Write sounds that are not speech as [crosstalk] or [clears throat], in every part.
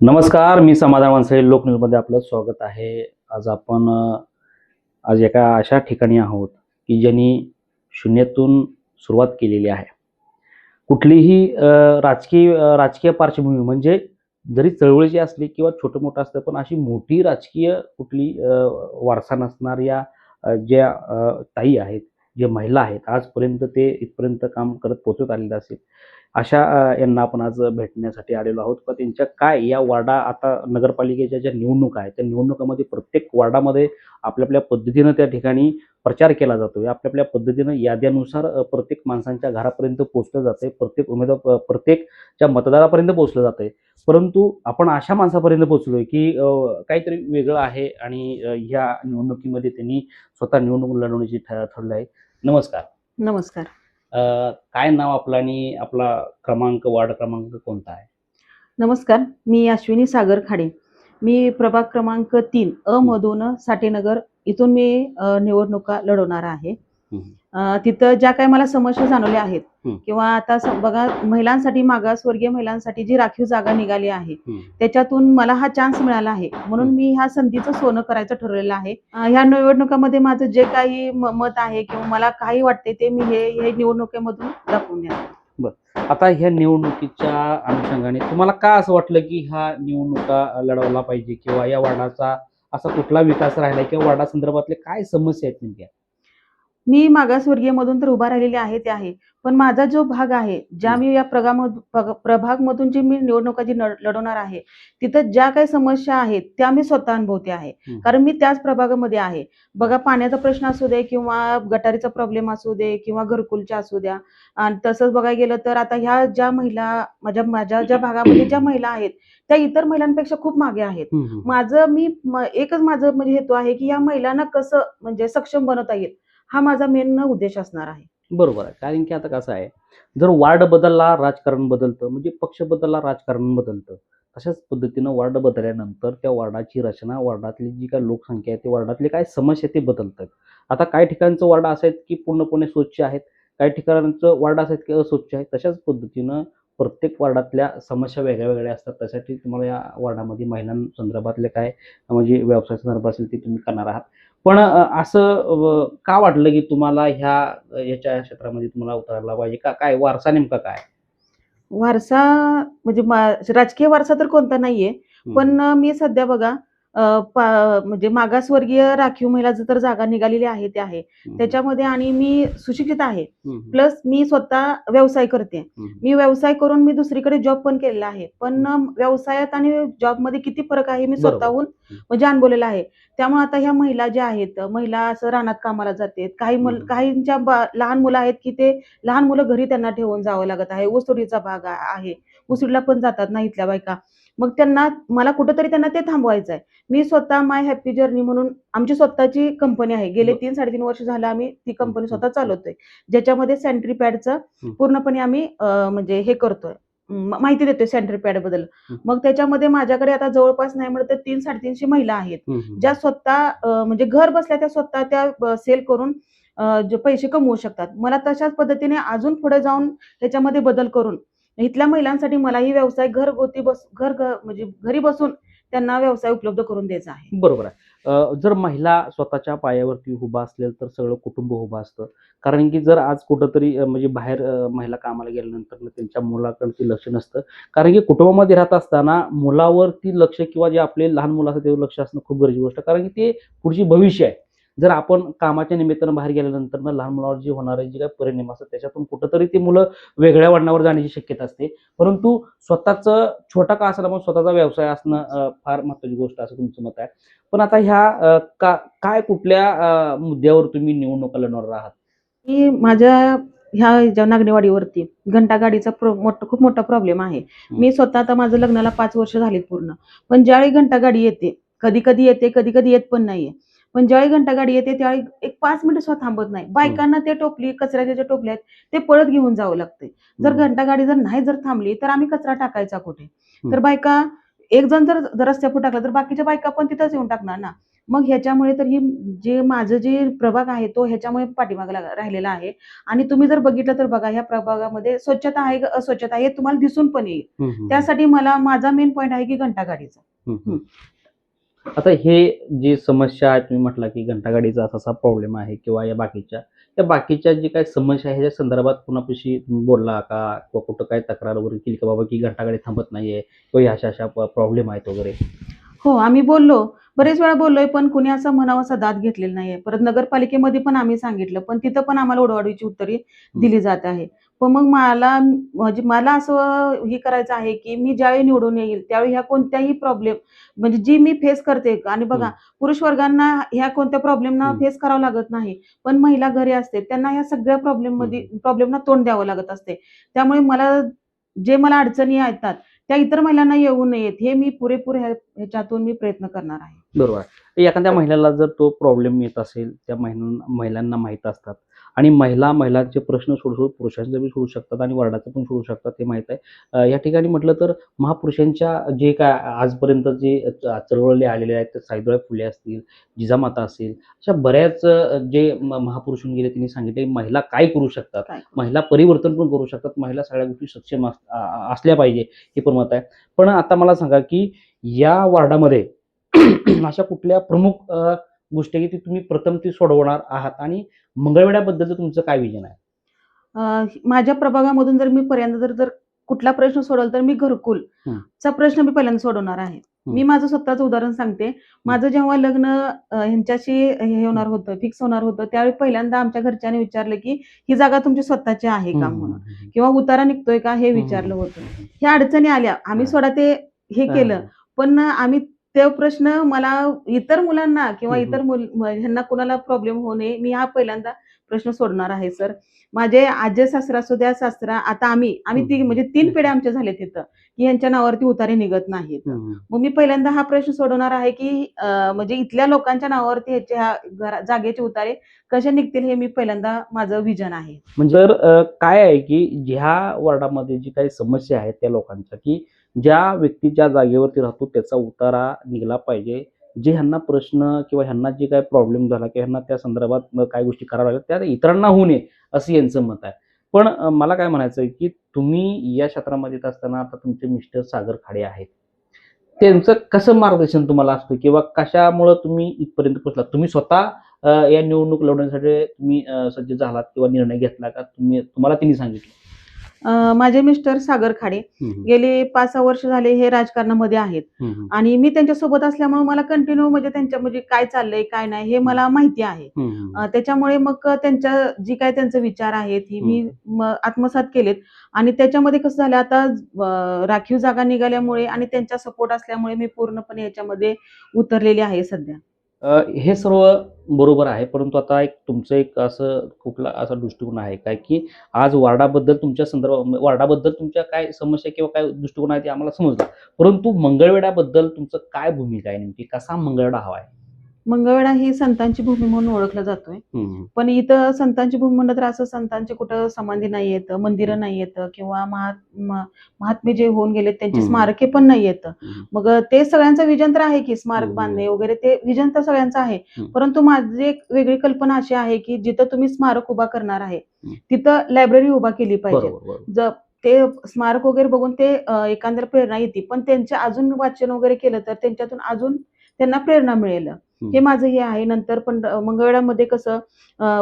नमस्कार मी समाधान माणसे लोकन्यूजमध्ये आपलं स्वागत आहे. आज आपण आज एका अशा ठिकाणी आहोत की ज्यांनी शून्यातून सुरुवात केलेली आहे. कुठलीही राजकीय राजकीय पार्श्वभूमी म्हणजे जरी चळवळीची असली किंवा छोटं मोठं असलं पण अशी मोठी राजकीय कुठली वारसा नसणाऱ्या ज्या ताई आहेत जे महिला आहेत आजपर्यंत ते इथपर्यंत काम करत पोचत आलेलं असेल. अशा यांना आपण आज भेटण्यासाठी आलेलो आहोत. पण त्यांच्या काय या वार्डा आता नगरपालिकेच्या ज्या निवडणुका आहेत त्या निवडणुकामध्ये प्रत्येक वार्डामध्ये आपल्या आपल्या पद्धतीनं त्या ठिकाणी प्रचार केला जातोय. आपल्या आपल्या पद्धतीनं याद्यानुसार प्रत्येक माणसांच्या घरापर्यंत पोहोचलं जातंय. प्रत्येक उमेदवार प्रत्येकच्या मतदारापर्यंत पोहोचलं जातंय. परंतु आपण अशा माणसापर्यंत पोहोचलोय की काहीतरी वेगळं आहे आणि या ह्या निवडणुकीमध्ये त्यांनी स्वतः निवडणूक लढवण्याची ठरलं आहे. नमस्कार. नमस्कार. काय नाव आपलं आणि आपला क्रमांक वार्ड क्रमांक कोणता आहे? नमस्कार मी अश्विनी सागर खाडे. मी प्रभाग क्रमांक तीन अ मधून साठेनगर इथून मी निवडणुका लढवणार आहे. तिथं ज्या काही मला समस्या जाणवल्या आहेत. किंवा आता बघा महिलांसाठी मागासवर्गीय महिलांसाठी जी राखीव जागा निघाली आहे. त्याच्यातून मला हा चान्स मिळाला आहे म्हणून. मी ह्या संधीचं सोनं करायचं ठरवलेलं आहे ह्या निवडणुकामध्ये माझं जे काही मत आहे किंवा मला काही वाटते ते मी हे हे निवडणुकीमधून दाखवून द्या आता ह्या निवडणुकीच्या अनुषंगाने तुम्हाला का असं वाटलं की ह्या निवडणुका लढवला पाहिजे किंवा या वार्डाचा असा कुठला विकास राहिला किंवा वार्डा संदर्भातले काय समस्या आहेत नेमक्या मी मागासवर्गीय मधून तर उभा राहिलेली आहे ते आहे. पण माझा जो भाग आहे ज्या मी या प्रभाग प्रभाग मधून जी मी निवडणुका जी लढ- लढवणार आहे तिथं ज्या काही समस्या आहेत त्या मी स्वतः अनुभवते आहे. कारण मी त्याच प्रभागामध्ये आहे. बघा पाण्याचा प्रश्न असू दे किंवा गटारीचा प्रॉब्लेम असू दे किंवा घरकुलच्या असू द्या. आणि तसंच बघायला गेलं तर आता ह्या ज्या महिला माझ्या माझ्या ज्या भागामध्ये ज्या महिला आहेत त्या इतर महिलांपेक्षा खूप मागे आहेत. माझं मी म- एकच माझं म्हणजे हेतू आहे की या महिलांना कसं म्हणजे सक्षम बनवता येईल? हा माझा मेन उद्देश असणार आहे. बरोबर आहे. कारण की आता कसं आहे जर वार्ड बदलला राजकारण बदलतं म्हणजे पक्ष बदलला राजकारण बदलतं तशाच पद्धतीनं वार्ड बदलल्यानंतर त्या वार्डाची रचना वार्डातली जी काय लोकसंख्या आहे ते वार्डातली काय समस्या ते बदलतात. आता काही ठिकाणचं वार्ड असं आहेत की पूर्णपणे स्वच्छ आहेत काही ठिकाणचं वार्ड असं आहेत की अस्वच्छ आहेत तशाच पद्धतीनं प्रत्येक वार्डातल्या समस्या वेगळ्या वेगळ्या असतात. त्यासाठी तुम्हाला या वार्डामध्ये महिलांसंदर्भातले काय म्हणजे व्यवसाय संदर्भ असेल ते तुम्ही करणार आहात. पण असं का वाटलं की तुम्हाला ह्या याच्या क्षेत्रामध्ये तुम्हाला उतरायला पाहिजे? का काय वारसा नेमका काय? वारसा म्हणजे राजकीय वारसा तर कोणता नाहीये. पण मी सध्या बघा म्हणजे मागासवर्गीय राखीव महिला तर जागा निघालेली आहे ते आहे. त्याच्यामध्ये आणि मी सुशिक्षित आहे. प्लस मी स्वतः व्यवसाय करते. मी व्यवसाय करून मी दुसरीकडे जॉब पण केलेला आहे. पण व्यवसायात आणि जॉबमध्ये किती फरक आहे मी. स्वतःहून म्हणजे अनुभवलेला आहे. त्यामुळे आता ह्या महिला ज्या आहेत महिला असं रानात कामाला जातात. काही. काहींच्या लहान मुलं आहेत की ते लहान मुलं घरी त्यांना ठेवून जावं लागत आहे. ऊसतोडीचा भाग आहे. ऊसतोडीला पण जातात ना इथल्या बायका. मग त्यांना मला कुठंतरी त्यांना ते थांबवायचं आहे मी स्वतः माय हॅपी जर्नी म्हणून आमची स्वतःची कंपनी आहे गेले. तीन साडेतीन वर्ष झालं आम्ही ती कंपनी. स्वतः चालवतोय ज्याच्यामध्ये सॅनिटरी पॅडचं. पूर्णपणे आम्ही म्हणजे हे करतोय माहिती देतोय सॅनिटरी पॅडबद्दल. मग त्याच्यामध्ये माझ्याकडे आता जवळपास नाही म्हणत तीन साडेतीनशे महिला आहेत. ज्या स्वतः म्हणजे घर बसल्या त्या स्वतः त्या सेल करून पैसे कमवू शकतात मला तशाच पद्धतीने अजून पुढे जाऊन त्याच्यामध्ये बदल करून इथल्या महिलांसाठी मलाही व्यवसाय घरगुती बस घर म्हणजे घरी बसून त्यांना व्यवसाय उपलब्ध करून द्यायचा आहे. बरोबर आहे. जर महिला स्वतःच्या पायावरती उभा असेल तर सगळं कुटुंब उभं असतं. कारण की जर आज कुठंतरी म्हणजे बाहेर महिला कामाला गेल्यानंतर त्यांच्या मुलाकडे लक्ष नसतं. कारण की कुटुंबामध्ये राहत असताना मुलावरती लक्ष किंवा जे आपले लहान मुलं असतात त्यावर लक्ष असणं खूप गरजेची गोष्ट कारण की ते पुढची भविष्य आहे. जर आपण कामाच्या निमित्तानं बाहेर गेल्यानंतर ना लहान मुलावर जे होणारे जे काही परिणाम असतात त्याच्यातून कुठंतरी ते मुलं वेगळ्या वळणावर जाण्याची शक्यता असते. परंतु स्वतःचं छोटा का असला पण स्वतःचा व्यवसाय असणं फार महत्वाची गोष्ट असं तुमचं मत आहे. पण आता ह्या का काय कुठल्या मुद्द्यावर तुम्ही निवडणुका लढणार आहात? मी माझ्या ह्या ज्या नागणेवाडीवरती घंटा गाडीचा प्रो- मोठा खूप मोठा प्रॉब्लेम आहे. मी स्वतः आता माझं लग्नाला पाच वर्ष झालीत पूर्ण. पण ज्यावेळी घंटा गाडी येते कधी कधी येते कधी कधी येत पण नाहीये. पण ज्यावेळी घंटा गाडी येते त्यावेळी एक पाच मिनिट सुद्धा थांबत नाही. बायकांना ते टोपली कचऱ्याच्या ज्या टोपल्या आहेत ते पळत घेऊन जावं लागते जर हम्म. घंटा गाडी जर नाही जर थांबली तर आम्ही कचरा टाकायचा कुठे? तर. बायका एक जण जर रस्त्यावर टाकला तर बाकीच्या बायका पण तिथंच येऊन टाकणार ना? मग ह्याच्यामुळे तर ही जे माझं जे प्रभाग आहे तो ह्याच्यामुळे पाठीमागे राहिलेला आहे. आणि तुम्ही जर बघितलं तर बघा ह्या प्रभागामध्ये स्वच्छता आहे का अस्वच्छता आहे हे तुम्हाला दिसून पण येईल. त्यासाठी मला माझा मेन पॉईंट आहे की घंटा गाडीचा. हम्म. आता हे जी समस्या आहे तुम्ही म्हटला की घंटागाडीचा असा असा प्रॉब्लेम आहे किंवा या बाकीच्या या बाकीच्या जी काही समस्या आहे ह्याच्या संदर्भात कुणापाशी तुम्ही बोलला का? किंवा कुठं काय तक्रार वगैरे केली का बाबा की घंटागाडी थांबत नाहीये किंवा ह्या अशा अशा प्रॉब्लेम आहेत वगैरे? हो आम्ही बोललो. बरेच वेळा बोललोय पण कुणी असं म्हणावं असा दाद घेतलेला नाहीये. परत नगरपालिकेमध्ये पण आम्ही सांगितलं पण तिथं पण आम्हाला उडवाडीची उत्तरे दिली जात आहे. पण मग मला म्हणजे मला असं हे करायचं आहे की मी ज्यावेळी निवडून येईल त्यावेळी ह्या कोणत्याही प्रॉब्लेम म्हणजे जी मी फेस करते आणि बघा. पुरुष वर्गांना ह्या कोणत्या प्रॉब्लेमना. फेस करावं लागत नाही पण महिला घरी असते त्यांना ह्या सगळ्या प्रॉब्लेममध्ये प्रॉब्लेमना तोंड द्यावं लागत असते त्यामुळे मला जे मला अडचणी येतात त्या इतर महिलांना येऊ नयेत हे मी पुरेपूर ह्या- ह्याच्यातून मी प्रयत्न करणार आहे बरोबर एखाद्या महिलेला जर तो प्रॉब्लेम येत असेल त्या महिलांना माहीत असतात आणि महिला महिलांचे प्रश्न सोडू सोडू पुरुषांचे बी सोडू शकतात आणि वर्णाचे पण सोडू शकतात हे माहीत आहे. या ठिकाणी म्हटलं तर महापुरुषांच्या जे काय आजपर्यंत जे च- चळवळी आलेले आहेत ते फुले असतील जिजामाता असतील अशा बऱ्याच जे महापुरुष होऊन गेले त्यांनी सांगितले महिला काय करू शकतात? महिला परिवर्तन पण करू शकतात महिला सगळ्या गोष्टी सक्षम असल्या पाहिजे हे पण मत आहे. पण आता मला सांगा की या वार्डामध्ये [clears throat] अशा कुठल्या प्रमुख गोष्टी आहे की ती तुम्ही प्रथम ती सोडवणार आहात. आणि मंगळवेड्याबद्दलचं तुमचं काय विजन आहे? माझ्या प्रभागामधून जर मी पहिल्यांदा जर जर कुठला प्रश्न सोडवला तर मी घरकुल. चा प्रश्न मी पहिल्यांदा सोडवणार आहे. मी माझं स्वतःचं उदाहरण सांगते. माझं जेव्हा लग्न ह्यांच्याशी हे होणार होतं फिक्स होणार होतं त्यावेळी पहिल्यांदा आमच्या घरच्यांनी विचारलं की ही जागा तुमची स्वतःची आहे का म्हणून? किंवा उतारा निघतोय का हे विचारलं होतं. ह्या अडचणी आल्या. आम्ही. स्वतः ते हे. केलं. पण आम्ही ते प्रश्न मला इतर मुलांना किंवा. इतर मुल ह्यांना कुणाला प्रॉब्लेम होऊ नये मी हा पहिल्यांदा प्रश्न सोडणार आहे सर माझे आजे सासरा असू द्या सासरा आता आम्ही आम्ही ती. म्हणजे तीन पिढ्या आमच्या झाल्या तिथं की यांच्या नावावरती उतारे निघत नाहीत मग मी पहिल्यांदा हा प्रश्न सोडवणार आहे की म्हणजे इथल्या लोकांच्या नावावरती ह्याचे ह्या घरा- जागेचे उतारे कसे निघतील हे मी पहिल्यांदा माझं विजन आहे म्हणजे काय आहे की ज्या वॉर्डामध्ये जी काही समस्या आहेत त्या लोकांच्या की ज्या व्यक्ती ज्या जागेवरती राहतो त्याचा उतारा निघाला पाहिजे. जे ह्यांना प्रश्न किंवा ह्यांना जे काय प्रॉब्लेम झाला किंवा ह्यांना त्या संदर्भात काय गोष्टी कराव्या लागल्या त्या इतरांना होऊ नये असं यांचं मत आहे. पण मला काय म्हणायचं आहे की तुम्ही या क्षेत्रामध्ये येत असताना आता तुमचे मिस्टर सागर खाडे आहेत. त्यांचं कसं मार्गदर्शन तुम्हाला असतं किंवा कशामुळं तुम्ही इथपर्यंत पोहोचलात? तुम्ही स्वतः या निवडणूक लढवण्यासाठी तुम्ही सज्ज झालात किंवा निर्णय घेतला का? तुम्ही तुम्हाला त्यांनी सांगितलं. माझे मिस्टर सागर खाडे गेले पाच सहा वर्ष झाले हे राजकारणामध्ये आहेत. आणि मी त्यांच्यासोबत असल्यामुळे मला कंटिन्यू म्हणजे त्यांच्या म्हणजे काय चाललंय काय नाही हे मला माहिती आहे. त्याच्यामुळे मग त्यांच्या जी काय त्यांचे विचार आहेत ही मी आत्मसात केलेत. आणि त्याच्यामध्ये कसं झालं आता राखीव जागा निघाल्यामुळे आणि त्यांचा सपोर्ट असल्यामुळे मी पूर्णपणे याच्यामध्ये उतरलेली आहे सध्या. हे सर्व बरोबर आहे. परंतु आता एक तुमचं एक असं कुठला असा दृष्टिकोन आहे काय की आज वार्डाबद्दल तुमच्या संदर्भात वार्डाबद्दल तुमच्या काय समस्या किंवा काय दृष्टिकोन आहे ते आम्हाला समजला. परंतु मंगळवेड्याबद्दल तुमचं काय भूमिका आहे नेमकी? कसा मंगळवेढा हवा आहे? मंगळवेढा ही संतांची भूमी म्हणून ओळखला जातोय पण इथं संतांची भूमी म्हणलं तर असं संतांचे कुठं समाधी नाही येत मंदिरं नाही येत किंवा म- महात्मे जे होऊन गेले त्यांची हम्म. स्मारके पण नाही येत हम्म. मग ते सगळ्यांचं विजन तर आहे की स्मारक हम्म. बांधणे वगैरे ते विजन तर सगळ्यांचं आहे हम्म. परंतु माझी एक वेगळी कल्पना अशी आहे की जिथं तुम्ही स्मारक उभा करणार आहे हम्म. तिथं लायब्ररी उभा केली पाहिजे बरोबर बरोबर ज ते स्मारक वगैरे बघून ते अं, एखाद्याला प्रेरणा येते पण त्यांचे अजून वाचन वगैरे केलं तर त्यांच्यातून अजून त्यांना प्रेरणा मिळेल हे माझं हे आहे. नंतर पण मंगळवेढ्यामध्ये कसं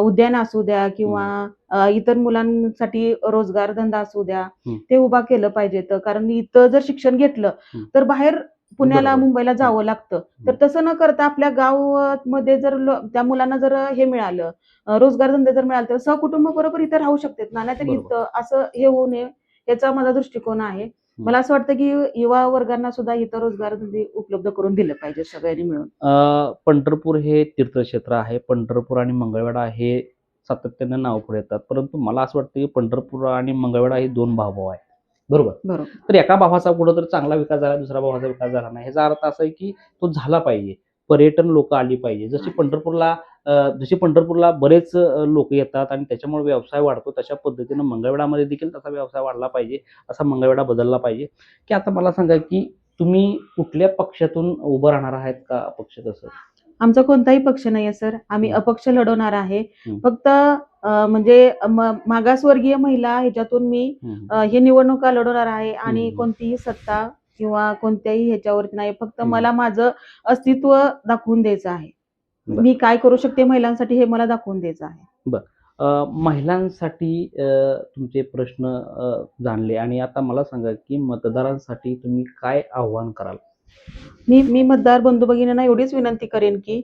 उद्यान असू द्या किंवा इतर मुलांसाठी रोजगार धंदा असू द्या. ते उभा केलं पाहिजे कारण इथं जर शिक्षण घेतलं. तर बाहेर पुण्याला. मुंबईला जावं लागतं. तर तसं न करता आपल्या गावामध्ये जर त्या मुलांना जर हे मिळालं रोजगार धंदे जर मिळाले तर सहकुटुंब बरोबर इथे राहू शकतात. ना नाहीतर. इथं असं हे होऊ नये याचा माझा दृष्टिकोन आहे. मला असं वाटतं की युवा वर्गांना सुद्धा इथं रोजगार उपलब्ध करून दिलं पाहिजे सगळ्यांनी मिळून. पंढरपूर हे तीर्थक्षेत्र आहे. पंढरपूर आणि मंगळवेढा हे सातत्याने नाव पुढे येतात. परंतु मला असं वाटतं की पंढरपूर आणि मंगळवेढा हे दोन भावभाव आहेत. बरोबर? बरोबर. तर एका भावाचा कुठं तर चांगला विकास झाला दुसऱ्या भावाचा विकास झाला नाही. ह्याचा अर्थ असा आहे की तो झाला पाहिजे. पर्यटन लोक आली पाहिजे जशी पंढरपूरला जशी पंढरपूरला बरेच लोक येतात आणि त्याच्यामुळे व्यवसाय वाढतो तशा पद्धतीनं मंगळवेढामध्ये देखील तसा व्यवसाय वाढला पाहिजे असा मंगळवेढा बदलला पाहिजे की आता मला सांगा की तुम्ही कुठल्या पक्षातून उभं राहणार आहेत का पक्ष कसं आमचा कोणताही पक्ष नाहीये सर आम्ही. अपक्ष लढवणार आहे. फक्त म्हणजे मागासवर्गीय महिला ह्याच्यातून मी ही निवडणुका लढवणार आहे आणि. कोणतीही सत्ता किंवा कोणत्याही ह्याच्यावरती नाही. फक्त. मला माझं अस्तित्व दाखवून द्यायचं आहे. मी काय करू शकते महिलांसाठी हे मला दाखवून द्यायचं आहे. महिलांसाठी तुमचे प्रश्न जाणले आणि आता मला सांगा की मतदारांसाठी तुम्ही काय आव्हान कराल? मी मी मतदार बंधू भगिनींना एवढीच विनंती करेन की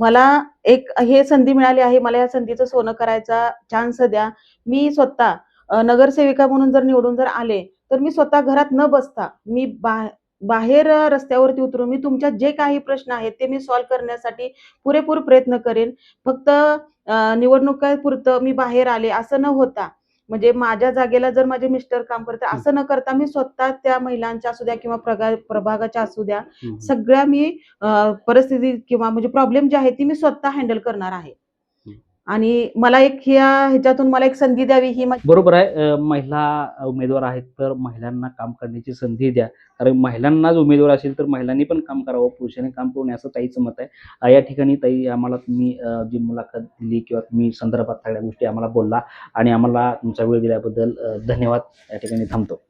मला एक हे संधी मिळाली आहे मला या संधीचं सोनं करायचा चान्स द्या. मी स्वतः नगरसेविका म्हणून जर निवडून जर आले तर मी स्वतः घरात न बसता मी बा बाहेर रस्त्यावरती उतरून मी तुमच्या जे काही प्रश्न आहेत ते मी सॉल्व्ह करण्यासाठी पुरेपूर प्रयत्न करेन फक्त निवडणुकापुरतं मी बाहेर आले असं न होता म्हणजे माझ्या जागेला जर माझे मिस्टर काम करतात असं न करता मी स्वतः त्या महिलांच्या असू द्या किंवा प्रगा प्रभागाच्या असू द्या. सगळ्या मी परिस्थिती किंवा म्हणजे प्रॉब्लेम जे आहे ती मी स्वतः हँडल करणार आहे. आणि मला एक ह्या ह्याच्यातून मला एक संधी द्यावी ही बरोबर आहे. महिला उमेदवार आहेत तर महिलांना काम करण्याची संधी द्या. कारण महिलांनाच उमेदवार असेल तर महिलांनी पण काम करावं पुरुषांनी काम करू नये असं ताईचं मत आहे. या ठिकाणी ताई आम्हाला तुम्ही जी मुलाखत दिली किंवा तुम्ही संदर्भात सगळ्या गोष्टी आम्हाला बोलला आणि आम्हाला तुमचा वेळ दिल्याबद्दल धन्यवाद. या ठिकाणी थांबतो.